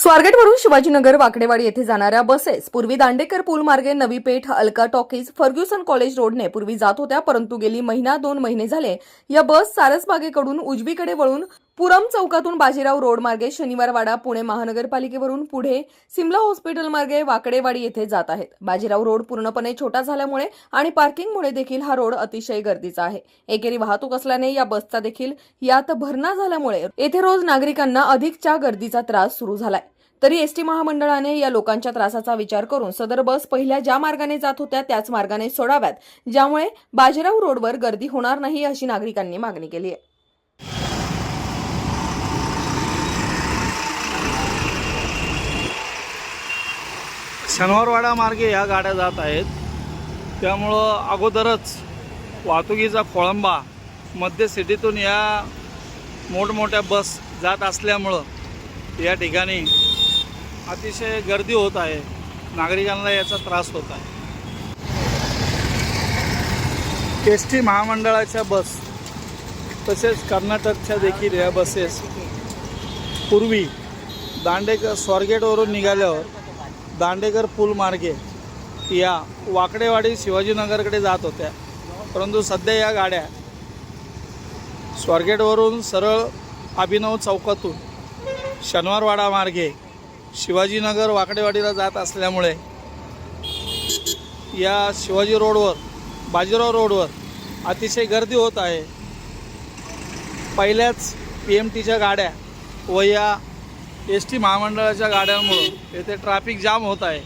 स्वारगेटवरून शिवाजीनगर वाकडेवाडी येथे जाणाऱ्या बसेस पूर्वी दांडेकर पूल मार्गे Navi Peth Alka talkies Fergusson college रोडने पूर्वी जात होत्या परंतु गेली महिना दोन महिने झाले. या बस सारसबागेकडून उजवीकडे वळून पुरम चौकातून बाजीराव रोड मार्गे शनिवारवाडा पुणे महानगरपालिकेवरून पुढे सिमला हॉस्पिटल मार्गे वाकडेवाडी येथे जात आहेत. बाजीराव रोड पूर्णपणे छोटा झाल्यामुळे आणि पार्किंगमुळे देखील हा रोड अतिशय गर्दीचा आहे. एकेरी वाहतूक असल्याने या बसचा देखील यात भरणा झाल्यामुळे येथे रोज नागरिकांना अधिकच्या गर्दीचा त्रास सुरू झालाय. तरी एसटी महामंडळाने या लोकांच्या त्रासाचा विचार करून सदर बस पहिल्या ज्या मार्गाने जात होत्या त्याच मार्गाने सोडाव्यात ज्यामुळे बाजीराव रोडवर गर्दी होणार नाही अशी नागरिकांनी मागणी केली आहे. शनिवारवाडा मार्गे ह्या गाड्या जात आहेत. त्यामुळं अगोदरच वाहतुकीचा खोळंबा मध्य सिटीतून या मोठमोठ्या बस जात असल्यामुळं या ठिकाणी अतिशय गर्दी होत आहे. नागरिकांना याचा त्रास होत आहे. एस टी महामंडळाच्या बस तसेच कर्नाटकच्या देखील या बसेस पूर्वी दांडेकर स्वारगेटवरून निघाल्यावर दांडेकर पूल मार्गे या वाकडेवाडी शिवाजीनगरकडे जात होत्या. परंतु सध्या या गाड्या स्वारगेटवरून सरळ अभिनव चौकातून शनिवारवाडा मार्गे शिवाजीनगर वाकडेवाडीला जात असल्यामुळे या शिवाजी रोडवर बाजीराव रोडवर अतिशय गर्दी होत आहे. पहिल्याच पी एम टीच्या गाड्या व या एस टी महामंडळाच्या गाड्यांमुळं येथे ट्रॅफिक जाम होत आहे.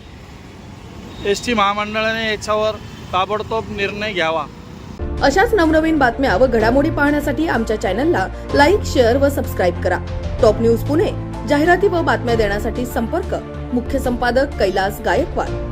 एस टी महामंडळाने याच्यावर ताबडतोब निर्णय घ्यावा. अशाच नवनवीन बातम्या व घडामोडी पाहण्यासाठी आमच्या चॅनलला लाईक शेअर व सबस्क्राईब करा. टॉप न्यूज पुणे जाहिराती व बातम्या देण्यासाठी संपर्क मुख्य संपादक कैलास गायकवाड.